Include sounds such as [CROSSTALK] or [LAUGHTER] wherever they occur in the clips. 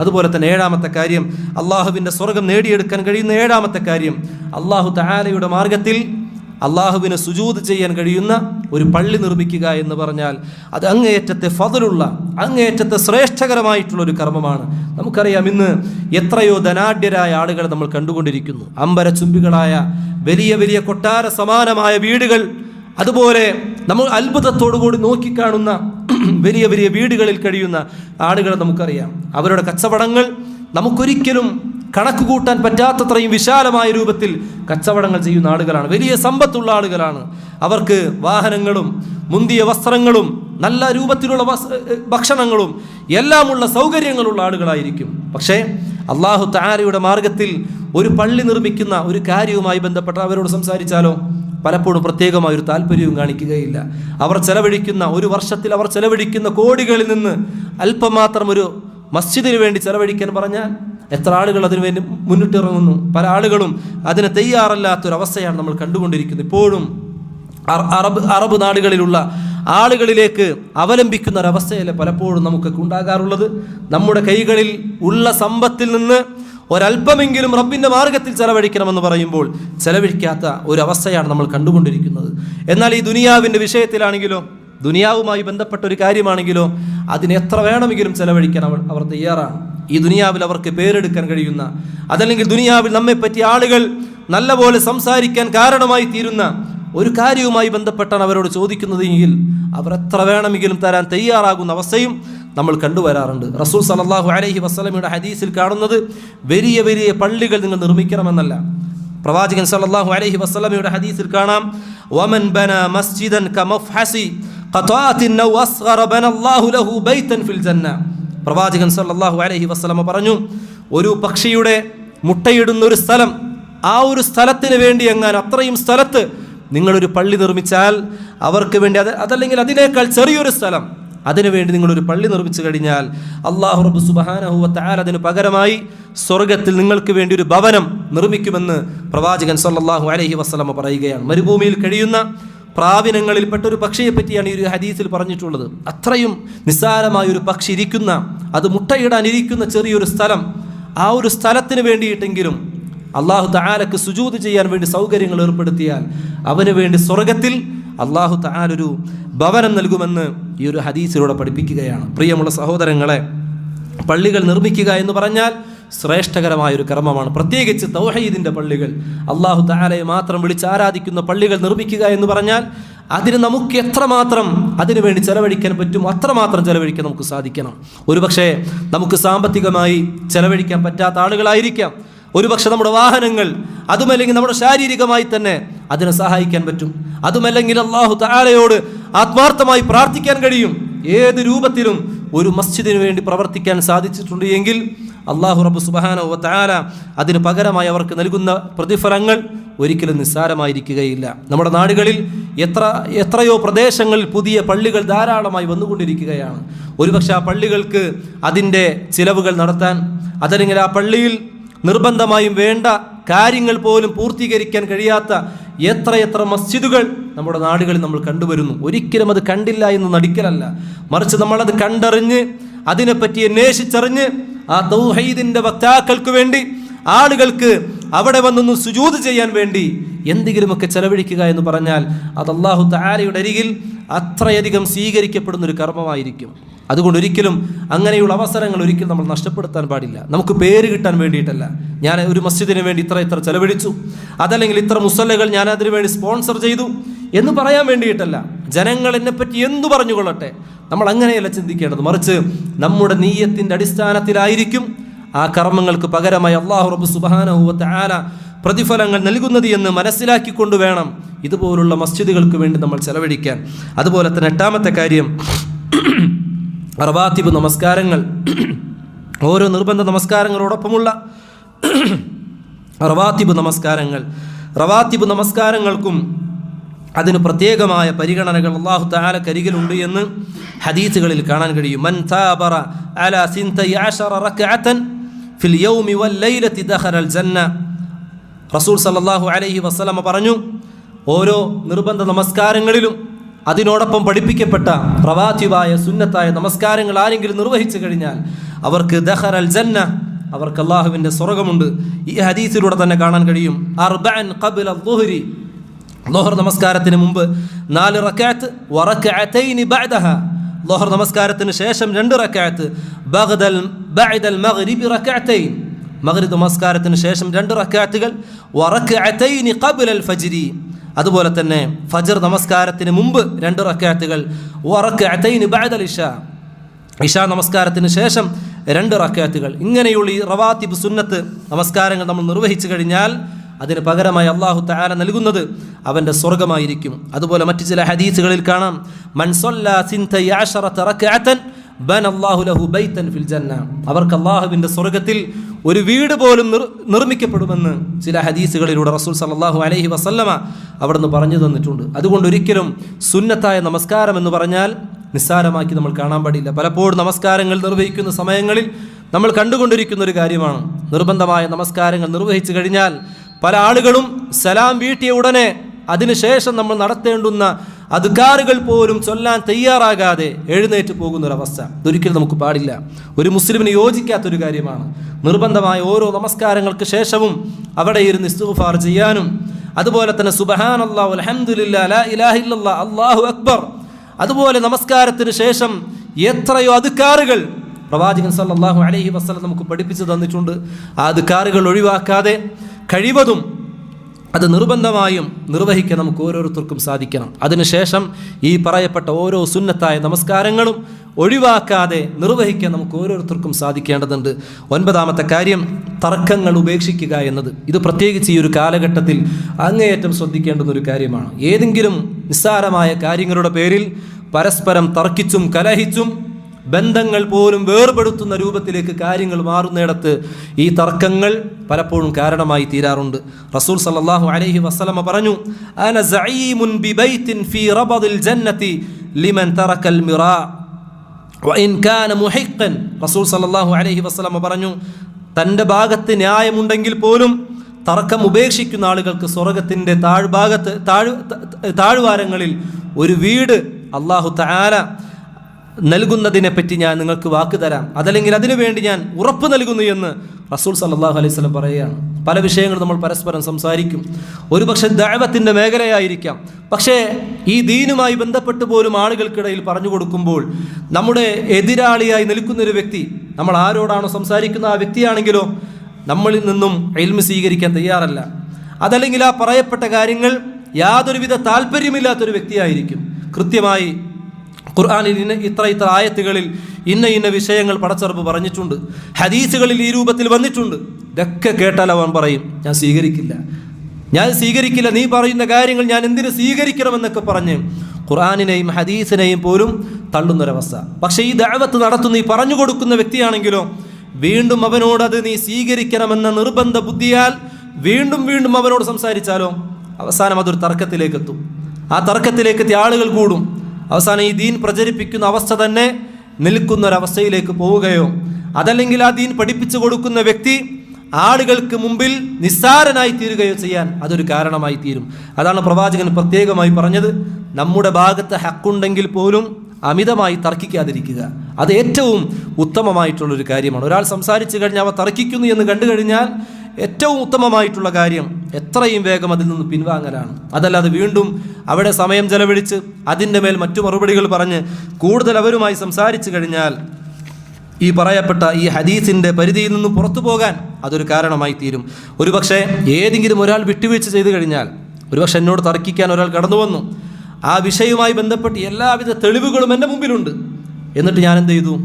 അതുപോലെ തന്നെ ഏഴാമത്തെ കാര്യം അള്ളാഹുവിന്റെ സ്വർഗം നേടിയെടുക്കാൻ കഴിയുന്ന ഏഴാമത്തെ കാര്യം അള്ളാഹു തആലയുടെ മാർഗത്തിൽ അള്ളാഹുവിനെ സുജൂത് ചെയ്യാൻ കഴിയുന്ന ഒരു പള്ളി നിർമ്മിക്കുക എന്ന് പറഞ്ഞാൽ അത് അങ്ങേയറ്റത്തെ ഫതലുള്ള അങ്ങേയറ്റത്തെ ശ്രേഷ്ഠകരമായിട്ടുള്ള ഒരു കർമ്മമാണ്. നമുക്കറിയാം ഇന്ന് എത്രയോ ധനാഢ്യരായ ആളുകളെ നമ്മൾ കണ്ടുകൊണ്ടിരിക്കുന്നു. അമ്പര ചുംബികളായ വലിയ വലിയ കൊട്ടാര സമാനമായ വീടുകൾ അതുപോലെ നമ്മൾ അത്ഭുതത്തോടുകൂടി നോക്കിക്കാണുന്ന [CLEARS THROAT] വലിയ വലിയ വീടുകളിൽ കഴിയുന്ന ആളുകളെ നമുക്കറിയാം. അവരുടെ കച്ചവടങ്ങൾ നമുക്കൊരിക്കലും കണക്ക് കൂട്ടാൻ പറ്റാത്തത്രയും വിശാലമായ രൂപത്തിൽ കച്ചവടങ്ങൾ ചെയ്യുന്ന ആളുകളാണ്. വലിയ സമ്പത്തുള്ള ആളുകളാണ്. അവർക്ക് വാഹനങ്ങളും മുന്തിയ വസ്ത്രങ്ങളും നല്ല രൂപത്തിലുള്ള ഭക്ഷണങ്ങളും എല്ലാമുള്ള സൗകര്യങ്ങളുള്ള ആളുകളായിരിക്കും. പക്ഷേ അള്ളാഹു താരയുടെ മാർഗത്തിൽ ഒരു പള്ളി നിർമ്മിക്കുന്ന ഒരു കാര്യവുമായി ബന്ധപ്പെട്ട് അവരോട് സംസാരിച്ചാലോ? പലപ്പോഴും പ്രത്യേകമായ ഒരു താല്പര്യവും കാണിക്കുകയില്ല. അവർ ചെലവഴിക്കുന്ന ഒരു വർഷത്തിൽ അവർ ചെലവഴിക്കുന്ന കോടികളിൽ നിന്ന് അല്പം മാത്രം ഒരു മസ്ജിദിന് വേണ്ടി ചെലവഴിക്കാൻ പറഞ്ഞാൽ എത്ര ആളുകൾ അതിനു വേണ്ടി മുന്നിട്ടിറങ്ങുന്നു? പല ആളുകളും അതിന് തയ്യാറല്ലാത്തൊരവസ്ഥയാണ് നമ്മൾ കണ്ടുകൊണ്ടിരിക്കുന്നത്. ഇപ്പോഴും അറബ് അറബ് നാടുകളിലുള്ള ആളുകളിലേക്ക് അവലംബിക്കുന്ന ഒരവസ്ഥയല്ലേ പലപ്പോഴും നമുക്കൊക്കെ ഉണ്ടാകാറുള്ളത്. നമ്മുടെ കൈകളിൽ ഉള്ള സമ്പത്തിൽ നിന്ന് ഒരല്പമെങ്കിലും റബ്ബിന്റെ മാർഗത്തിൽ ചെലവഴിക്കണമെന്ന് പറയുമ്പോൾ ചെലവഴിക്കാത്ത ഒരവസ്ഥയാണ് നമ്മൾ കണ്ടുകൊണ്ടിരിക്കുന്നത്. എന്നാൽ ഈ ദുനിയാവിന്റെ വിഷയത്തിലാണെങ്കിലോ ദുനിയാവുമായി ബന്ധപ്പെട്ട ഒരു കാര്യമാണെങ്കിലോ അതിന് എത്ര വേണമെങ്കിലും ചെലവഴിക്കാൻ അവർ അവർ തയ്യാറാണ്. ഈ ദുനിയാവിൽ അവർക്ക് പേരെടുക്കാൻ കഴിയുന്ന അതല്ലെങ്കിൽ ദുനിയാവിൽ നമ്മെ നമ്മെപ്പറ്റി ആളുകൾ നല്ലപോലെ സംസാരിക്കാൻ കാരണമായി തീരുന്ന ഒരു കാര്യവുമായി ബന്ധപ്പെട്ടാണ് അവരോട് ചോദിക്കുന്നതെങ്കിൽ അവർ എത്ര വേണമെങ്കിലും തരാൻ തയ്യാറാകുന്ന അവസ്ഥയും നമ്മൾ കണ്ടുവരാറുണ്ട്. റസൂൽ സലല്ലാഹു അലൈഹി വസ്ലമിയുടെ ഹദീസിൽ കാണുന്നത് വലിയ വലിയ പള്ളികൾ നിങ്ങൾ നിർമ്മിക്കണമെന്നല്ല. പ്രവാചകൻ സലല്ലാഹു അലൈഹി വസല്ലമയുടെ ഹദീസിൽ കാണാം വമൻ ബന മസ്ജിദൻ പ്രവാചകൻ സല്ലാഹു അലഹി വസല്ലമ പറഞ്ഞു ഒരു പക്ഷിയുടെ മുട്ടയിടുന്ന ഒരു സ്ഥലം ആ ഒരു സ്ഥലത്തിന് വേണ്ടി എങ്ങാൻ അത്രയും സ്ഥലത്ത് നിങ്ങളൊരു പള്ളി നിർമ്മിച്ചാൽ അവർക്ക് വേണ്ടി അത് അതല്ലെങ്കിൽ അതിനേക്കാൾ ചെറിയൊരു സ്ഥലം അതിനുവേണ്ടി നിങ്ങളൊരു പള്ളി നിർമ്മിച്ചു കഴിഞ്ഞാൽ അള്ളാഹു റബ്ബ് സുബഹാനഹുവ തആല അതിന് പകരമായി സ്വർഗത്തിൽ നിങ്ങൾക്ക് വേണ്ടി ഒരു ഭവനം നിർമ്മിക്കുമെന്ന് പ്രവാചകൻ സല്ലാഹു അലഹി വസ്ലമ പറയുകയാണ്. മരുഭൂമിയിൽ കഴിയുന്ന പ്രാവിനങ്ങളിൽപ്പെട്ട ഒരു പക്ഷിയെ പറ്റിയാണ് ഈ ഒരു ഹദീസിൽ പറഞ്ഞിട്ടുള്ളത്. അത്രയും നിസ്സാരമായ ഒരു പക്ഷി ഇരിക്കുന്ന അത് മുട്ടയിടാൻ ഇരിക്കുന്ന ചെറിയൊരു സ്ഥലം. ആ ഒരു സ്ഥലത്തിന് വേണ്ടിയിട്ടെങ്കിലും അള്ളാഹു തആലക്ക് സുജൂത് ചെയ്യാൻ വേണ്ടി സൗകര്യങ്ങൾ ഏർപ്പെടുത്തിയാൽ അവന് വേണ്ടി സ്വർഗത്തിൽ അള്ളാഹു താലൊരു ഭവനം നൽകുമെന്ന് ഈ ഒരു ഹദീസിലൂടെ പഠിപ്പിക്കുകയാണ്. പ്രിയമുള്ള സഹോദരങ്ങളെ പള്ളികൾ നിർമ്മിക്കുക എന്ന് പറഞ്ഞാൽ ശ്രേഷ്ഠകരമായ ഒരു കർമ്മമാണ്. പ്രത്യേകിച്ച് തൗഹീദിന്റെ പള്ളികൾ. അള്ളാഹു താലയെ മാത്രം വിളിച്ച് ആരാധിക്കുന്ന പള്ളികൾ നിർമ്മിക്കുക എന്ന് പറഞ്ഞാൽ അതിന് നമുക്ക് എത്രമാത്രം അതിനുവേണ്ടി ചെലവഴിക്കാൻ പറ്റും അത്രമാത്രം ചെലവഴിക്കാൻ നമുക്ക് സാധിക്കണം. ഒരുപക്ഷെ നമുക്ക് സാമ്പത്തികമായി ചെലവഴിക്കാൻ പറ്റാത്ത ആളുകളായിരിക്കാം. ഒരുപക്ഷെ നമ്മുടെ വാഹനങ്ങൾ അതുമല്ലെങ്കിൽ നമ്മുടെ ശാരീരികമായി തന്നെ അതിനെ സഹായിക്കാൻ പറ്റും. അതുമല്ലെങ്കിൽ അള്ളാഹു താലയോട് ആത്മാർത്ഥമായി പ്രാർത്ഥിക്കാൻ കഴിയും. ഏത് രൂപത്തിലും ഒരു മസ്ജിദിന് വേണ്ടി പ്രവർത്തിക്കാൻ സാധിച്ചിട്ടുണ്ട് എങ്കിൽ അള്ളാഹു റബ്ബു സുബാനോ താല അതിന് പകരമായി അവർക്ക് നൽകുന്ന പ്രതിഫലങ്ങൾ ഒരിക്കലും നിസ്സാരമായിരിക്കുകയില്ല. നമ്മുടെ നാടുകളിൽ എത്ര എത്രയോ പ്രദേശങ്ങളിൽ പുതിയ പള്ളികൾ ധാരാളമായി വന്നുകൊണ്ടിരിക്കുകയാണ്. ഒരുപക്ഷെ ആ പള്ളികൾക്ക് അതിന്റെ ചിലവുകൾ നടത്താൻ അതല്ലെങ്കിൽ ആ പള്ളിയിൽ നിർബന്ധമായും വേണ്ട കാര്യങ്ങൾ പോലും പൂർത്തീകരിക്കാൻ കഴിയാത്ത എത്രയെത്ര മസ്ജിദുകൾ നമ്മുടെ നാടുകളിൽ നമ്മൾ കണ്ടുവരുന്നു. ഒരിക്കലും അത് കണ്ടില്ല എന്ന് നടിക്കലല്ല. മറിച്ച് നമ്മളത് കണ്ടറിഞ്ഞ് അതിനെപ്പറ്റി അന്വേഷിച്ചറിഞ്ഞ് ആ തൗഹീദിന്റെ വക്താക്കൾക്ക് വേണ്ടി ആളുകൾക്ക് അവിടെ വന്നൊന്ന് സുജൂത് ചെയ്യാൻ വേണ്ടി എന്തെങ്കിലുമൊക്കെ ചെലവഴിക്കുക എന്ന് പറഞ്ഞാൽ അത് അള്ളാഹു താരയുടെ അരികിൽ അത്രയധികം സ്വീകരിക്കപ്പെടുന്ന ഒരു കർമ്മമായിരിക്കും. അതുകൊണ്ട് ഒരിക്കലും അങ്ങനെയുള്ള അവസരങ്ങൾ ഒരിക്കലും നമ്മൾ നഷ്ടപ്പെടുത്താൻ പാടില്ല. നമുക്ക് പേര് കിട്ടാൻ വേണ്ടിയിട്ടല്ല. ഞാൻ ഒരു മസ്ജിദിന് വേണ്ടി ഇത്ര ഇത്ര ചെലവഴിച്ചു. അതല്ലെങ്കിൽ ഇത്ര മുസല്ലകൾ ഞാൻ അതിനു വേണ്ടി സ്പോൺസർ ചെയ്തു എന്ന് പറയാൻ വേണ്ടിയിട്ടല്ല. ജനങ്ങൾ എന്നെപ്പറ്റി എന്തു പറഞ്ഞുകൊള്ളട്ടെ? നമ്മൾ അങ്ങനെയല്ല ചിന്തിക്കേണ്ടത്. മറിച്ച് നമ്മുടെ നീയത്തിന്റെ അടിസ്ഥാനത്തിലായിരിക്കും ആ കർമ്മങ്ങൾക്ക് പകരമായി അള്ളാഹു റബ്ബ് സുബാനഹുവത്ത് ആല പ്രതിഫലങ്ങൾ നൽകുന്നത് എന്ന് മനസ്സിലാക്കിക്കൊണ്ട് വേണം ഇതുപോലുള്ള മസ്ജിദുകൾക്ക് വേണ്ടി നമ്മൾ ചെലവഴിക്കാൻ. അതുപോലെ തന്നെ എട്ടാമത്തെ കാര്യം റവാത്തിബ് നമസ്കാരങ്ങൾ. ഓരോ നിർബന്ധ നമസ്കാരങ്ങളോടൊപ്പമുള്ള റവാത്തിബ് നമസ്കാരങ്ങൾ. റവാത്തിബ് നമസ്കാരങ്ങൾക്കും അതിന് പ്രത്യേകമായ പരിഗണനകൾ അള്ളാഹു താല കരികിലുണ്ട് എന്ന് ഹദീസുകളിൽ കാണാൻ കഴിയും. മൻ അല സിൻ ഫിൽ യൗമി വൽ ലൈലത്തി ദഖലൽ ജന്ന. റസൂൽ സല്ലല്ലാഹു അലൈഹി വസ്ലമ പറഞ്ഞു ഓരോ നിർബന്ധ നമസ്കാരങ്ങളിലും അതിനോടൊപ്പം പഠിപ്പിക്കപ്പെട്ട പ്രവാധിവായ സുന്നത്തായ നമസ്കാരങ്ങൾ ആരെങ്കിലും നിർവഹിച്ചു കഴിഞ്ഞാൽ അവർക്ക് ദഹർ അൽ ജന്ന അവർക്ക് അള്ളാഹുവിന്റെ സ്വർഗമുണ്ട് ഈ ഹദീസിലൂടെ തന്നെ കാണാൻ കഴിയും അർബഅൻ കബിൽ അഹുരി ലോഹർ നമസ്കാരത്തിന് മുമ്പ് നാല് റക്കാത്ത് ലോഹർ നമസ്കാരത്തിന് ശേഷം രണ്ട് റക്കാത്ത് ബഗ്ദൽ ബഅദൽ മഗ്രിബി റക്കഅതൈൻ മഗ്രിബ് നമസ്കാരത്തിന് ശേഷം രണ്ട് റക്കാത്തുകൾ വറക്കഅത്തൈനി ഖബ്ല ഫജ്രി. അതുപോലെ തന്നെ ഫജർ നമസ്കാരത്തിന് മുമ്പ് രണ്ട് റക്കാത്തുകൾ വറക്കഅത്തൈനി ബഅദൽ ഇഷ. ഇഷ നമസ്കാരത്തിന് ശേഷം രണ്ട് റക്കാത്തുകൾ ഇങ്ങനെയുള്ള ഈ റവാത്തിബ് സുന്നത്ത് നമസ്കാരങ്ങൾ നമ്മൾ നിർവഹിച്ചു കഴിഞ്ഞാൽ അതിന് പകരമായി അള്ളാഹു തആല നൽകുന്നത് അവന്റെ സ്വർഗമായിരിക്കും അതുപോലെ മറ്റു ചില ഹദീസുകളിൽ കാണാം. അവർക്ക് അള്ളാഹുവിന്റെ സ്വർഗത്തിൽ ഒരു വീട് പോലും നിർമ്മിക്കപ്പെടുമെന്ന് ചില ഹദീസുകളിലൂടെ റസൂൽ സല്ലല്ലാഹു അലൈഹി വസല്ലമ അവിടുന്ന് പറഞ്ഞു തന്നിട്ടുണ്ട്. അതുകൊണ്ട് ഒരിക്കലും സുന്നത്തായ നമസ്കാരം എന്ന് പറഞ്ഞാൽ നിസ്സാരമാക്കി നമ്മൾ കാണാൻ പാടില്ല. പലപ്പോഴും നമസ്കാരങ്ങൾ നിർവഹിക്കുന്ന സമയങ്ങളിൽ നമ്മൾ കണ്ടുകൊണ്ടിരിക്കുന്ന ഒരു കാര്യമാണ്. നിർബന്ധമായ നമസ്കാരങ്ങൾ നിർവഹിച്ചു കഴിഞ്ഞാൽ പല ആളുകളും സലാം വീട്ടിയ ഉടനെ അതിനുശേഷം നമ്മൾ നടത്തേണ്ടുന്ന അധികാറുകൾ പോലും ചൊല്ലാൻ തയ്യാറാകാതെ എഴുന്നേറ്റ് പോകുന്ന ഒരു അവസ്ഥ ഇതൊരിക്കലും നമുക്ക് പാടില്ല. ഒരു മുസ്ലിമിന് യോജിക്കാത്തൊരു കാര്യമാണ്. നിർബന്ധമായ ഓരോ നമസ്കാരങ്ങൾക്ക് ശേഷവും അവിടെ ഇരുന്ന് ഇസ്തുഫാർ ചെയ്യാനും അതുപോലെ തന്നെ സുബഹാൻ അള്ളാഹു അലഹമുല്ലാ ഇലാഹില്ലാ അള്ളാഹു അക്ബർ. അതുപോലെ നമസ്കാരത്തിന് ശേഷം എത്രയോ അധികാറുകൾ പ്രവാചകൻ സല്ലാഹു അലഹി വസല്ലം നമുക്ക് പഠിപ്പിച്ചു തന്നിട്ടുണ്ട്. ആ അധികാറുകൾ ഒഴിവാക്കാതെ കഴിവതും അത് നിർബന്ധമായും നിർവഹിക്കാൻ നമുക്ക് ഓരോരുത്തർക്കും സാധിക്കണം. അതിനുശേഷം ഈ പറയപ്പെട്ട ഓരോ സുന്നത്തായ നമസ്കാരങ്ങളും ഒഴിവാക്കാതെ നിർവഹിക്കാൻ നമുക്ക് ഓരോരുത്തർക്കും സാധിക്കേണ്ടതുണ്ട്. ഒൻപതാമത്തെ കാര്യം തർക്കങ്ങൾ ഉപേക്ഷിക്കുക എന്നത്. ഇത് പ്രത്യേകിച്ച് ഈ ഒരു കാലഘട്ടത്തിൽ അങ്ങേയറ്റം ശ്രദ്ധിക്കേണ്ടുന്ന ഒരു കാര്യമാണ്. ഏതെങ്കിലും നിസ്സാരമായ കാര്യങ്ങളുടെ പേരിൽ പരസ്പരം തർക്കിച്ചും കലഹിച്ചും ബന്ധങ്ങൾ പോലും വേർപെടുത്തുന്ന രൂപത്തിലേക്ക് കാര്യങ്ങൾ മാറുന്നിടത്ത് ഈ തർക്കങ്ങൾ പലപ്പോഴും കാരണമായി തീരാറുണ്ട്. റസൂൽ സല്ലാഹു അലൈഹി വസ്ലമ പറഞ്ഞു റസൂൽ അലൈഹി വസ്ലമ പറഞ്ഞു തന്റെ ഭാഗത്ത് ന്യായമുണ്ടെങ്കിൽ പോലും തർക്കം ഉപേക്ഷിക്കുന്ന ആളുകൾക്ക് സ്വർഗത്തിന്റെ താഴ്ഭാഗത്ത് താഴ് താഴ്വാരങ്ങളിൽ ഒരു വീട് അള്ളാഹു തആല നൽകുന്നതിനെ പറ്റി ഞാൻ നിങ്ങൾക്ക് വാക്ക് തരാം. അതല്ലെങ്കിൽ അതിനുവേണ്ടി ഞാൻ ഉറപ്പ് നൽകുന്നു എന്ന് റസൂൽ സല്ലാഹു അലൈഹി പറയുകയാണ്. പല വിഷയങ്ങളും നമ്മൾ പരസ്പരം സംസാരിക്കും. ഒരുപക്ഷെ ദൈവത്തിന്റെ മേഖലയായിരിക്കാം. പക്ഷേ ഈ ദീനുമായി ബന്ധപ്പെട്ട് പോലും ആളുകൾക്കിടയിൽ പറഞ്ഞു കൊടുക്കുമ്പോൾ നമ്മുടെ എതിരാളിയായി നിൽക്കുന്നൊരു വ്യക്തി നമ്മൾ ആരോടാണോ സംസാരിക്കുന്ന ആ വ്യക്തിയാണെങ്കിലോ നമ്മളിൽ നിന്നും എൽമ സ്വീകരിക്കാൻ തയ്യാറല്ല. അതല്ലെങ്കിൽ ആ പറയപ്പെട്ട കാര്യങ്ങൾ യാതൊരുവിധ താല്പര്യമില്ലാത്തൊരു വ്യക്തിയായിരിക്കും. കൃത്യമായി ഖുർആാനിൽ ഇന്ന ഇത്ര ഇത്ര ആയത്തുകളിൽ ഇന്ന ഇന്ന വിഷയങ്ങൾ പടച്ചറപ്പ് പറഞ്ഞിട്ടുണ്ട്. ഹദീസുകളിൽ ഈ രൂപത്തിൽ വന്നിട്ടുണ്ട്. ഇതൊക്കെ കേട്ടാൽ അവൻ പറയും ഞാൻ സ്വീകരിക്കില്ല. ഞാൻ സ്വീകരിക്കില്ല നീ പറയുന്ന കാര്യങ്ങൾ ഞാൻ എന്തിനു സ്വീകരിക്കണമെന്നൊക്കെ പറഞ്ഞ് ഖുർആാനിനെയും ഹദീസിനെയും പോലും തള്ളുന്നൊരവസ്ഥ. പക്ഷേ ഈ ദഅവത്ത് നടത്തുന്ന ഈ പറഞ്ഞു കൊടുക്കുന്ന വ്യക്തിയാണെങ്കിലോ വീണ്ടും അവനോട് അത് നീ സ്വീകരിക്കണമെന്ന നിർബന്ധ ബുദ്ധിയാൽ വീണ്ടും വീണ്ടും അവനോട് സംസാരിച്ചാലോ അവസാനം അതൊരു തർക്കത്തിലേക്ക് എത്തും ആ തർക്കത്തിലേക്ക് എത്തിയ ആളുകൾ കൂടും. അവസാനം ഈ ദീൻ പ്രചരിപ്പിക്കുന്ന അവസ്ഥ തന്നെ നിൽക്കുന്നൊരവസ്ഥയിലേക്ക് പോവുകയോ അതല്ലെങ്കിൽ ആ ദീൻ പഠിപ്പിച്ചു കൊടുക്കുന്ന വ്യക്തി ആളുകൾക്ക് മുമ്പിൽ നിസ്സാരനായി തീരുകയോ ചെയ്യാൻ അതൊരു കാരണമായി തീരും. അതാണ് പ്രവാചകൻ പ്രത്യേകമായി പറഞ്ഞത്. നമ്മുടെ ഭാഗത്ത് ഹക്കുണ്ടെങ്കിൽ പോലും അമിതമായി തർക്കിക്കാതിരിക്കുക. അത് ഏറ്റവും ഉത്തമമായിട്ടുള്ളൊരു കാര്യമാണ്. ഒരാൾ സംസാരിച്ചു കഴിഞ്ഞാൽ അവ തർക്കിക്കുന്നു എന്ന് കണ്ടു കഴിഞ്ഞാൽ ഏറ്റവും ഉത്തമമായിട്ടുള്ള കാര്യം എത്രയും വേഗം അതിൽ നിന്ന് പിൻവാങ്ങലാണ്. അതല്ലാതെ വീണ്ടും അവിടെ സമയം ചെലവഴിച്ച് അതിന്റെ മേൽ മറ്റു മറുപടികൾ പറഞ്ഞ് കൂടുതൽ അവരുമായി സംസാരിച്ചു കഴിഞ്ഞാൽ ഈ പറയപ്പെട്ട ഈ ഹദീസിന്റെ പരിധിയിൽ നിന്ന് പുറത്തു പോകാൻ അതൊരു കാരണമായി തീരും. ഒരുപക്ഷെ ഏതെങ്കിലും ഒരാൾ വിട്ടുവീഴ്ച ചെയ്തു കഴിഞ്ഞാൽ ഒരുപക്ഷെ എന്നോട് തർക്കിക്കാൻ ഒരാൾ കടന്നു വന്നു. ആ വിഷയവുമായി ബന്ധപ്പെട്ട് എല്ലാവിധ തെളിവുകളും എന്റെ മുമ്പിലുണ്ട്. എന്നിട്ട് ഞാൻ എന്ത് ചെയ്തു?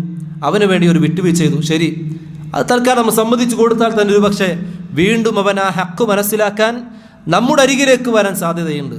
അവന് വേണ്ടി ഒരു വിട്ടുവീഴ്ച ചെയ്തു. ശരി അത് തൽക്കാലം നമ്മൾ സമ്മതിച്ചു കൊടുത്താൽ തന്നെ ഒരു പക്ഷേ വീണ്ടും അവൻ ആ ഹക്ക് മനസ്സിലാക്കാൻ നമ്മുടെ അരികിലേക്ക് വരാൻ സാധ്യതയുണ്ട്.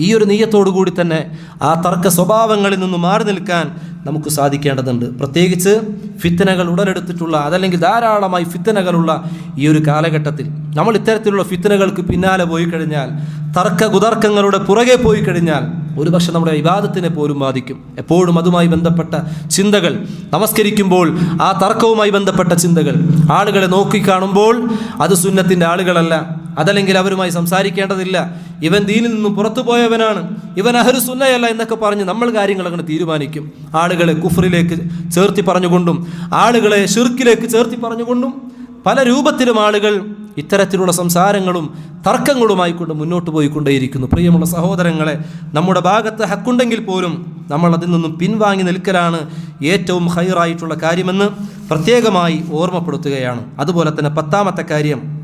ഈ ഒരു നീയത്തോടു കൂടി തന്നെ ആ തർക്ക സ്വഭാവങ്ങളിൽ നിന്ന് മാറി നിൽക്കാൻ നമുക്ക് സാധിക്കേണ്ടതുണ്ട്. പ്രത്യേകിച്ച് ഫിത്തനകൾ ഉടലെടുത്തിട്ടുള്ള അതല്ലെങ്കിൽ ധാരാളമായി ഫിത്തനകളുള്ള ഈ ഒരു കാലഘട്ടത്തിൽ. നമ്മൾ ഇത്തരത്തിലുള്ള ഫിത്തനകൾക്ക് പിന്നാലെ പോയി കഴിഞ്ഞാൽ തർക്ക കുതർക്കങ്ങളുടെ പുറകെ പോയി കഴിഞ്ഞാൽ ഒരുപക്ഷെ നമ്മുടെ വിവാദത്തിനെ പോലും ബാധിക്കും. എപ്പോഴും അതുമായി ബന്ധപ്പെട്ട ചിന്തകൾ നമസ്കരിക്കുമ്പോൾ ആ തർക്കവുമായി ബന്ധപ്പെട്ട ചിന്തകൾ. ആളുകളെ നോക്കിക്കാണുമ്പോൾ അത് സുന്നത്തിന്റെ ആളുകളല്ല. അതല്ലെങ്കിൽ അവരുമായി സംസാരിക്കേണ്ടതില്ല. ഇവൻ ദീനിൽ നിന്നും പുറത്തു പോയവനാണ്. ഇവൻ അഹരു സുന്നയല്ല എന്നൊക്കെ പറഞ്ഞ് നമ്മൾ കാര്യങ്ങൾ അങ്ങനെ തീരുമാനിക്കും. ആളുകളെ കുഫറിലേക്ക് ചേർത്തി പറഞ്ഞുകൊണ്ടും ആളുകളെ ഷിർക്കിലേക്ക് ചേർത്തി പറഞ്ഞുകൊണ്ടും പല രൂപത്തിലും ആളുകൾ ഇത്തരത്തിലുള്ള സംസാരങ്ങളും തർക്കങ്ങളുമായിക്കൊണ്ട് മുന്നോട്ട് പോയിക്കൊണ്ടേയിരിക്കുന്നു. പ്രിയമുള്ള സഹോദരങ്ങളെ നമ്മുടെ ഭാഗത്ത് ഹക്കുണ്ടെങ്കിൽ പോലും നമ്മൾ അതിൽ നിന്നും പിൻവാങ്ങി നിൽക്കലാണ് ഏറ്റവും ഹൈറായിട്ടുള്ള കാര്യമെന്ന് പ്രത്യേകമായി ഓർമ്മപ്പെടുത്തുകയാണ്. അതുപോലെ തന്നെ പത്താമത്തെ കാര്യം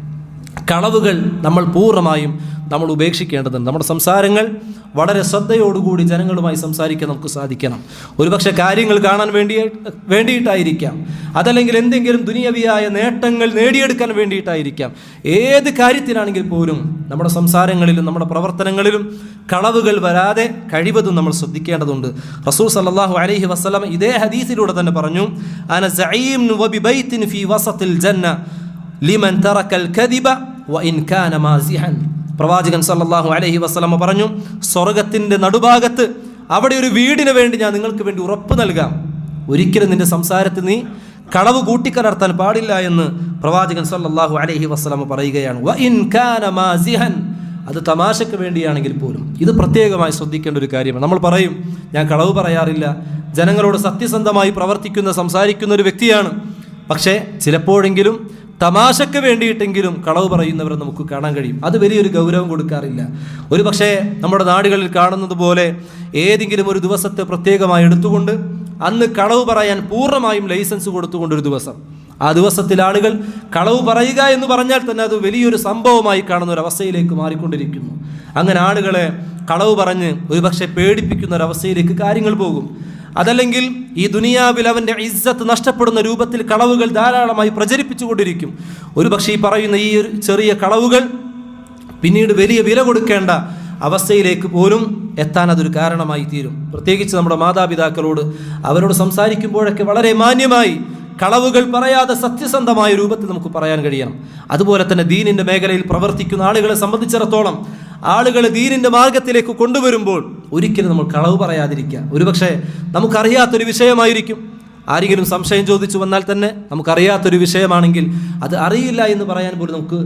കളവുകൾ നമ്മൾ പൂർണമായും നമ്മൾ ഉപേക്ഷിക്കേണ്ടതുണ്ട്. നമ്മുടെ സംസാരങ്ങൾ വളരെ ശ്രദ്ധയോടുകൂടി ജനങ്ങളുമായി സംസാരിക്കാൻ നമുക്ക് സാധിക്കണം. ഒരുപക്ഷെ കാര്യങ്ങൾ കാണാൻ വേണ്ടി വേണ്ടിയിട്ടായിരിക്കാം. അതല്ലെങ്കിൽ എന്തെങ്കിലും ദുനിയവിയായ നേട്ടങ്ങൾ നേടിയെടുക്കാൻ വേണ്ടിയിട്ടായിരിക്കാം. ഏത് കാര്യത്തിലാണെങ്കിൽ പോലും നമ്മുടെ സംസാരങ്ങളിലും നമ്മുടെ പ്രവർത്തനങ്ങളിലും കളവുകൾ വരാതെ കഴിവതും നമ്മൾ ശ്രദ്ധിക്കേണ്ടതുണ്ട്. റസൂൽ സല്ലാഹു അലഹി വസല്ലം ഇതേ ഹദീസിലൂടെ തന്നെ പറഞ്ഞു അന ഫീ വസത്തിൽ ജന്ന ലിമൻ തറക്കൽ കദിബ കാന മാസിഹൻ. പ്രവാചകൻ സല്ലാഹു അലഹി വസ്ലമ പറഞ്ഞു സ്വർഗത്തിന്റെ നടുഭാഗത്ത് അവിടെ ഒരു വീടിന് വേണ്ടി ഞാൻ നിങ്ങൾക്ക് വേണ്ടി ഉറപ്പ് നൽകാം. ഒരിക്കലും നിന്റെ സംസാരത്തിൽ നീ കളവ് കൂട്ടിക്കലർത്താൻ പാടില്ല എന്ന് പ്രവാചകൻ സല്ലാഹു അലഹി വസ്ലമ പറയുകയാണ്. വ കാന മാസിഹൻ. അത് തമാശയ്ക്ക് വേണ്ടിയാണെങ്കിൽ പോലും. ഇത് പ്രത്യേകമായി ശ്രദ്ധിക്കേണ്ട ഒരു കാര്യമാണ്. നമ്മൾ പറയും ഞാൻ കളവ് പറയാറില്ല. ജനങ്ങളോട് സത്യസന്ധമായി പ്രവർത്തിക്കുന്ന സംസാരിക്കുന്ന ഒരു വ്യക്തിയാണ്. പക്ഷേ ചിലപ്പോഴെങ്കിലും തമാശക്ക് വേണ്ടിയിട്ടെങ്കിലും കളവ് പറയുന്നവരെ നമുക്ക് കാണാൻ കഴിയും. അത് വലിയൊരു ഗൗരവം കൊടുക്കാറില്ല. ഒരു പക്ഷേ നമ്മുടെ നാടുകളിൽ കാണുന്നത് പോലെ ഏതെങ്കിലും ഒരു ദിവസത്തെ പ്രത്യേകമായി എടുത്തുകൊണ്ട് അന്ന് കളവ് പറയാൻ പൂർണമായും ലൈസൻസ് കൊടുത്തുകൊണ്ട് ഒരു ദിവസം. ആ ദിവസത്തിൽ ആളുകൾ കളവ് പറയുക എന്ന് പറഞ്ഞാൽ തന്നെ അത് വലിയൊരു സംഭവമായി കാണുന്ന ഒരു അവസ്ഥയിലേക്ക് മാറിക്കൊണ്ടിരിക്കുന്നു. അങ്ങനെ ആളുകളെ കളവ് പറഞ്ഞ് ഒരുപക്ഷെ പേടിപ്പിക്കുന്ന ഒരു അവസ്ഥയിലേക്ക് കാര്യങ്ങൾ പോകും. അതല്ലെങ്കിൽ ഈ ദുനിയാവിൽ അവന്റെ ഇസ്സത്ത് നഷ്ടപ്പെടുന്ന രൂപത്തിൽ കളവുകൾ ധാരാളമായി പ്രചരിപ്പിച്ചുകൊണ്ടിരിക്കും. ഒരുപക്ഷെ ഈ പറയുന്ന ഈ ഒരു ചെറിയ കളവുകൾ പിന്നീട് വലിയ വില കൊടുക്കേണ്ട അവസ്ഥയിലേക്ക് പോലും എത്താൻ അതൊരു കാരണമായി തീരും. പ്രത്യേകിച്ച് നമ്മുടെ മാതാപിതാക്കളോട് അവരോട് സംസാരിക്കുമ്പോഴൊക്കെ വളരെ മാന്യമായി കളവുകൾ പറയാതെ സത്യസന്ധമായ രൂപത്തിൽ നമുക്ക് പറയാൻ കഴിയണം. അതുപോലെ തന്നെ ദീനിന്റെ മേഖലയിൽ പ്രവർത്തിക്കുന്ന ആളുകളെ സംബന്ധിച്ചിടത്തോളം ആളുകളെ ദീനിന്റെ മാർഗത്തിലേക്ക് കൊണ്ടുവരുമ്പോൾ ഒരിക്കലും നമ്മൾ കളവ് പറയാതിരിക്കുക. ഒരുപക്ഷെ നമുക്കറിയാത്തൊരു വിഷയമായിരിക്കും. ആരെങ്കിലും സംശയം ചോദിച്ചു വന്നാൽ തന്നെ നമുക്കറിയാത്തൊരു വിഷയമാണെങ്കിൽ അത് അറിയില്ല എന്ന് പറയാൻ പോലും നമുക്ക്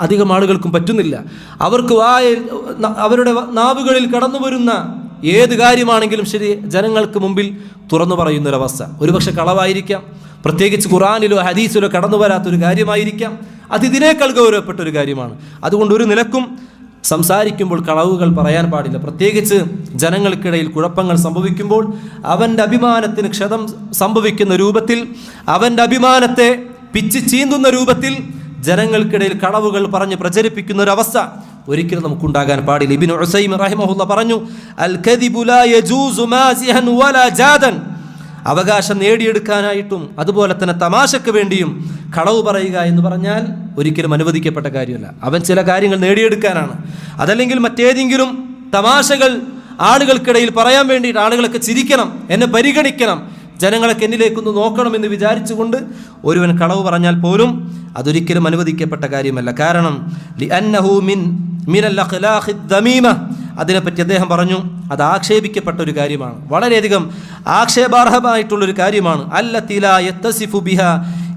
അധികം ആളുകൾക്കും പറ്റുന്നില്ല. അവർക്ക് വായ അവരുടെ നാവുകളിൽ കടന്നു വരുന്ന ഏത് കാര്യമാണെങ്കിലും ശരി ജനങ്ങൾക്ക് മുമ്പിൽ തുറന്നു പറയുന്നൊരവസ്ഥ. ഒരുപക്ഷെ കളവായിരിക്കാം. പ്രത്യേകിച്ച് ഖുറാനിലോ ഹദീസിലോ കടന്നു വരാത്തൊരു കാര്യമായിരിക്കാം. അത് ഇതിനേക്കാൾ ഗൗരവപ്പെട്ട ഒരു കാര്യമാണ്. അതുകൊണ്ട് ഒരു നിലക്കും സംസാരിക്കുമ്പോൾ കളവുകൾ പറയാൻ പാടില്ല. പ്രത്യേകിച്ച് ജനങ്ങൾക്കിടയിൽ കുഴപ്പങ്ങൾ സംഭവിക്കുമ്പോൾ അവന്റെ അഭിമാനത്തിന് ക്ഷതം സംഭവിക്കുന്ന രൂപത്തിൽ അവന്റെ അഭിമാനത്തെ പിച്ച് ചീന്തുന്ന രൂപത്തിൽ ജനങ്ങൾക്കിടയിൽ കളവുകൾ പറഞ്ഞ് പ്രചരിപ്പിക്കുന്ന ഒരവസ്ഥ ഒരിക്കലും നമുക്കുണ്ടാകാൻ പാടില്ല. ഇബിൻ പറഞ്ഞു അൽ അവകാശം നേടിയെടുക്കാനായിട്ടും അതുപോലെ തന്നെ തമാശക്ക് വേണ്ടിയും കളവ് പറയുക എന്ന് പറഞ്ഞാൽ ഒരിക്കലും അനുവദിക്കപ്പെട്ട കാര്യമല്ല. അവൻ ചില കാര്യങ്ങൾ നേടിയെടുക്കാനാണ്. അതല്ലെങ്കിൽ മറ്റേതെങ്കിലും തമാശകൾ ആളുകൾക്കിടയിൽ പറയാൻ വേണ്ടിയിട്ട് ആളുകളൊക്കെ ചിരിക്കണം എന്നെ പരിഗണിക്കണം ജനങ്ങളൊക്കെ എന്നിലേക്കൊന്ന് നോക്കണമെന്ന് വിചാരിച്ചുകൊണ്ട് ഒരുവൻ കളവ് പറഞ്ഞാൽ പോലും അതൊരിക്കലും അനുവദിക്കപ്പെട്ട കാര്യമല്ല. കാരണം മിൻ മിനൽ അതിനെപ്പറ്റി അദ്ദേഹം പറഞ്ഞു അത് ആക്ഷേപിക്കപ്പെട്ട ഒരു കാര്യമാണ്. വളരെയധികം ആക്ഷേപാർഹമായിട്ടുള്ളൊരു കാര്യമാണ്. അല്ലത്തില യത്തസിഫു ബിഹ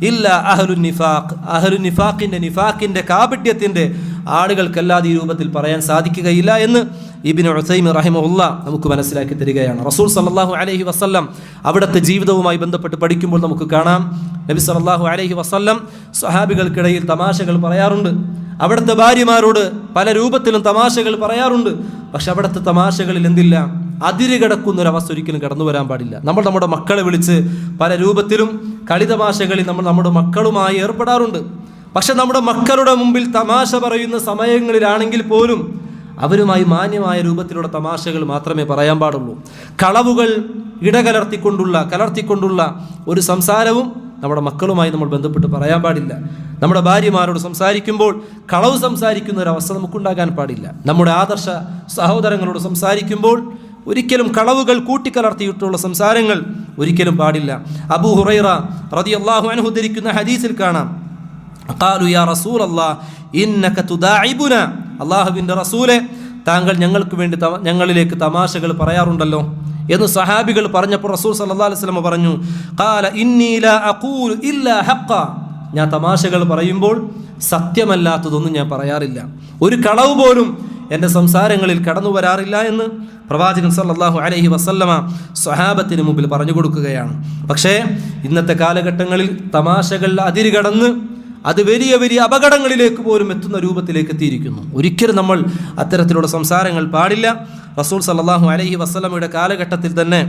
ഇല്ല അഹലു നിഫാഖ്. അഹലു നിഫാഖിന്റെ നിഫാഖിന്റെ കാപട്യത്തിന്റെ ആളുകൾക്കല്ലാതെ ഈ രൂപത്തിൽ പറയാൻ സാധിക്കുകയില്ല എന്ന് ഇബിൻ ഉസൈമി റഹിമുല്ല നമുക്ക് മനസ്സിലാക്കി തരികയാണ്. റസൂൽ സല്ലല്ലാഹു അലഹി വസല്ലം അവിടുത്തെ ജീവിതവുമായി ബന്ധപ്പെട്ട് പഠിക്കുമ്പോൾ നമുക്ക് കാണാം. നബി സല്ലല്ലാഹു അലഹി വസ്ല്ലം സ്വഹാബികൾക്കിടയിൽ തമാശകൾ പറയാറുണ്ട്. അവിടുത്തെ ഭാര്യമാരോട് പല രൂപത്തിലും തമാശകൾ പറയാറുണ്ട്. പക്ഷെ അവിടുത്തെ തമാശകളിൽ എന്തില്ല? അതിര് കിടക്കുന്ന ഒരു അവസ്ഥ ഒരിക്കലും കടന്നു വരാൻ പാടില്ല. നമ്മൾ നമ്മുടെ മക്കളെ വിളിച്ച് പല രൂപത്തിലും കളിതമാശകളിൽ നമ്മൾ നമ്മുടെ മക്കളുമായി ഏർപ്പെടാറുണ്ട്. പക്ഷെ നമ്മുടെ മക്കളുടെ മുമ്പിൽ തമാശ പറയുന്ന സമയങ്ങളിലാണെങ്കിൽ പോലും അവരുമായി മാന്യമായ രൂപത്തിലുള്ള തമാശകൾ മാത്രമേ പറയാൻ പാടുള്ളൂ. കളവുകൾ ഇടകലർത്തിക്കൊണ്ടുള്ള കലർത്തിക്കൊണ്ടുള്ള ഒരു സംസാരവും നമ്മുടെ മക്കളുമായി നമ്മൾ ബന്ധപ്പെട്ട് പറയാൻ പാടില്ല. നമ്മുടെ ഭാര്യമാരോട് സംസാരിക്കുമ്പോൾ കളവ് സംസാരിക്കുന്ന ഒരു അവസ്ഥ നമുക്കുണ്ടാകാൻ പാടില്ല. നമ്മുടെ ആദർശ സഹോദരങ്ങളോട് സംസാരിക്കുമ്പോൾ ഒരിക്കലും കളവുകൾ കൂട്ടിക്കലർത്തിയിട്ടുള്ള സംസാരങ്ങൾ ഒരിക്കലും പാടില്ല. അബു ഹുറൈറ റളിയല്ലാഹു അൻഹു അനുഹുദ്ധരിക്കുന്ന ഹദീസിൽ കാണാം. യാ അള്ളാഹുവിന്റെ റസൂലെ താങ്കൾ ഞങ്ങൾക്ക് വേണ്ടി ഞങ്ങളിലേക്ക് തമാശകൾ പറയാറുണ്ടല്ലോ. എന്ന് സഹാബികൾ പറഞ്ഞപ്പോൾ റസൂൽ വസല്ലം പറഞ്ഞു കാല ഇന്നി ലാ അഖൂലു ഇല്ലാ ഹഖ ഞാൻ തമാശകൾ പറയുമ്പോൾ സത്യമല്ലാത്തതൊന്നും ഞാൻ പറയാറില്ല. ഒരു കളവ് പോലും എന്റെ സംസാരങ്ങളിൽ കടന്നു വരാറില്ല എന്ന് പ്രവാചകൻ സല്ലാഹു അലഹി വസല്ലമ സ്വഹാബത്തിന് മുമ്പിൽ പറഞ്ഞു കൊടുക്കുകയാണ്. പക്ഷേ ഇന്നത്തെ കാലഘട്ടങ്ങളിൽ തമാശകൾ അതിരുകടന്ന് അത് വലിയ വലിയ അപകടങ്ങളിലേക്ക് പോലും എത്തുന്ന രൂപത്തിലേക്ക് എത്തിയിരിക്കുന്നു. ഒരിക്കലും നമ്മൾ അത്തരത്തിലുള്ള സംസാരങ്ങൾ പാടില്ല. റസൂൽ സല്ലാഹു അലഹി വസ്ലമയുടെ കാലഘട്ടത്തിൽ തന്നെ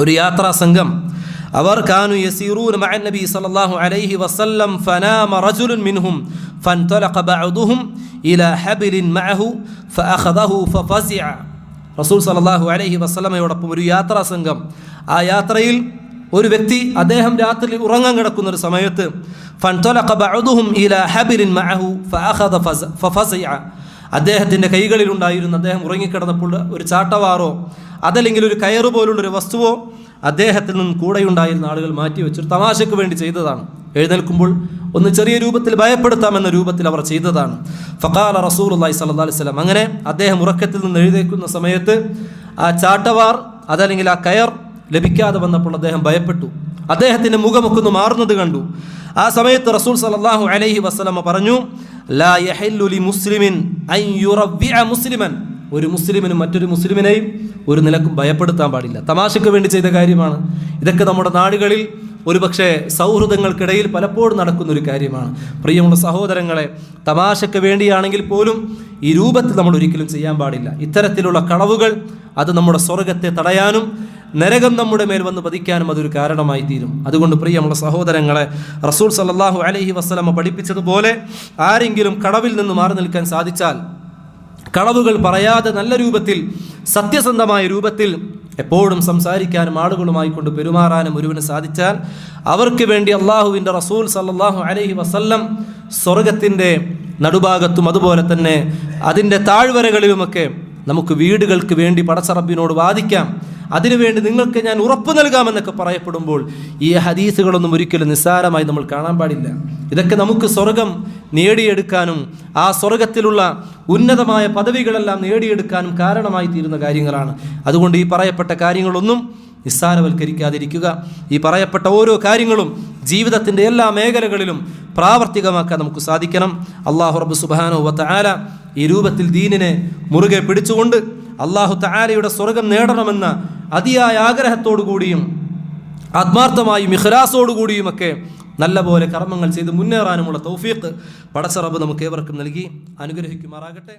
ഒരു യാത്രാ സംഘം അവർ കാനു യസീറൂൻ മഅൻ നബി സല്ലല്ലാഹു അലൈഹി വസല്ലം ഫനാമ റജുലുൻ മിൻഹും ഫൻതലഖ ബഅദുഹും ഇലാ ഹബിലിൻ മഅഹു ഫഅഖദഹു ഫഫസിഅ. റസൂൽ സല്ലല്ലാഹു അലൈഹി വസല്ലമയോടൊപ്പം ഒരു യാത്രാ സംഘം. ആ യാത്രയിൽ ഒരു വ്യക്തി അദ്ദേഹം രാത്രി ഉറങ്ങാൻ കിടക്കുന്ന ഒരു സമയത്ത് ഫൻതലഖ ബഅദുഹും ഇലാ ഹബിലിൻ മഅഹു ഫഅഖദ ഫഫസിഅ. അദ്ദേഹത്തിന്റെ കൈകളിലുണ്ടായിരുന്ന അദ്ദേഹം ഉറങ്ങിക്കിടന്നപ്പോൾ ഒരു ചാട്ടവാറോ അതല്ലെങ്കിൽ ഒരു കയറ് പോലുള്ളൊരു വസ്തുവോ അദ്ദേഹത്തിൽ നിന്നും കൂടെയുണ്ടായിരുന്ന ആളുകൾ മാറ്റി വെച്ചൊരു തമാശയ്ക്ക് വേണ്ടി ചെയ്തതാണ്. എഴുന്നേൽക്കുമ്പോൾ ഒന്ന് ചെറിയ രൂപത്തിൽ ഭയപ്പെടുത്താമെന്ന രൂപത്തിൽ അവർ ചെയ്തതാണ്. ഫക്കാല റസൂൽ അള്ളഹി സല്ലാ അലൈഹി സ്വലം അങ്ങനെ അദ്ദേഹം ഉറക്കത്തിൽ നിന്ന് എഴുന്നേൽക്കുന്ന സമയത്ത് ആ ചാട്ടവാർ അതല്ലെങ്കിൽ ആ കയർ ലഭിക്കാതെ വന്നപ്പോൾ അദ്ദേഹം ഭയപ്പെട്ടു. അദ്ദേഹത്തിന്റെ മുഖമൊക്കെ ഒന്ന് മാറുന്നത് കണ്ടു. ആ സമയത്ത് റസൂൽ സല്ലല്ലാഹു അലൈഹി വസ്ലമ പറഞ്ഞു ലാ മുസ്ലിമിൻ മുസ്ലിമൻ. ഒരു മുസ്ലിമിനും മറ്റൊരു മുസ്ലിമിനെയും ഒരു നിലക്കും ഭയപ്പെടുത്താൻ പാടില്ല. തമാശയ്ക്ക് വേണ്ടി ചെയ്ത കാര്യമാണ്. ഇതൊക്കെ നമ്മുടെ നാടുകളിൽ ഒരുപക്ഷെ സൗഹൃദങ്ങൾക്കിടയിൽ പലപ്പോഴും നടക്കുന്ന ഒരു കാര്യമാണ്. പ്രിയമുള്ള സഹോദരങ്ങളെ തമാശയ്ക്ക് വേണ്ടിയാണെങ്കിൽ പോലും ഈ രൂപത്തിൽ നമ്മൾ ഒരിക്കലും ചെയ്യാൻ പാടില്ല. ഇത്തരത്തിലുള്ള കളവുകൾ അത് നമ്മുടെ സ്വർഗത്തെ തടയാനും നരകം നമ്മുടെ മേൽ വന്ന് പതിക്കാനും അതൊരു കാരണമായി തീരും. അതുകൊണ്ട് പ്രിയമുള്ള സഹോദരങ്ങളെ റസൂൽ സല്ലാഹു അലഹി വസ്ലമ പഠിപ്പിച്ചതുപോലെ ആരെങ്കിലും കടവിൽ നിന്ന് മാറി നിൽക്കാൻ സാധിച്ചാൽ കടവുകൾ പറയാതെ നല്ല രൂപത്തിൽ സത്യസന്ധമായ രൂപത്തിൽ എപ്പോഴും സംസാരിക്കാനും ആളുകളുമായി കൊണ്ട് പെരുമാറാനും ഒരുവിന് സാധിച്ചാൽ അവർക്ക് വേണ്ടി അള്ളാഹുവിന്റെ റസൂൽ സല്ലാഹു അലഹി വസല്ലം സ്വർഗത്തിന്റെ നടുഭാഗത്തും അതുപോലെ തന്നെ അതിന്റെ താഴ്വരകളിലുമൊക്കെ നമുക്ക് വീടുകൾക്ക് വേണ്ടി പടച്ചറബിനോട് വാദിക്കാം. അതിനുവേണ്ടി നിങ്ങൾക്ക് ഞാൻ ഉറപ്പ് നൽകാമെന്നൊക്കെ പറയപ്പെടുമ്പോൾ ഈ ഹദീസുകളൊന്നും ഒരിക്കലും നിസ്സാരമായി നമ്മൾ കാണാൻ പാടില്ല. ഇതൊക്കെ നമുക്ക് സ്വർഗം നേടിയെടുക്കാനും ആ സ്വർഗത്തിലുള്ള ഉന്നതമായ പദവികളെല്ലാം നേടിയെടുക്കാനും കാരണമായി തീരുന്ന കാര്യങ്ങളാണ്. അതുകൊണ്ട് ഈ പറയപ്പെട്ട കാര്യങ്ങളൊന്നും നിസ്സാരവൽക്കരിക്കാതിരിക്കുക. ഈ പറയപ്പെട്ട ഓരോ കാര്യങ്ങളും ജീവിതത്തിന്റെ എല്ലാ മേഖലകളിലും പ്രാവർത്തികമാക്കാൻ നമുക്ക് സാധിക്കണം. അള്ളാഹു റബ്ബ് സുബാനോ വത്ത ആല ഈ രൂപത്തിൽ ദീനിനെ മുറുകെ പിടിച്ചുകൊണ്ട് അള്ളാഹു തആലയുടെ സ്വർഗം നേടണമെന്ന അതിയായ ആഗ്രഹത്തോടുകൂടിയും ആത്മാർത്ഥമായും ഇഖ്ലാസോടുകൂടിയുമൊക്കെ നല്ലപോലെ കർമ്മങ്ങൾ ചെയ്ത് മുന്നേറാനുമുള്ള തൗഫീഖ് പടച്ചറബ് നമുക്ക് ഏവർക്കും നൽകി അനുഗ്രഹിക്കുമാറാകട്ടെ.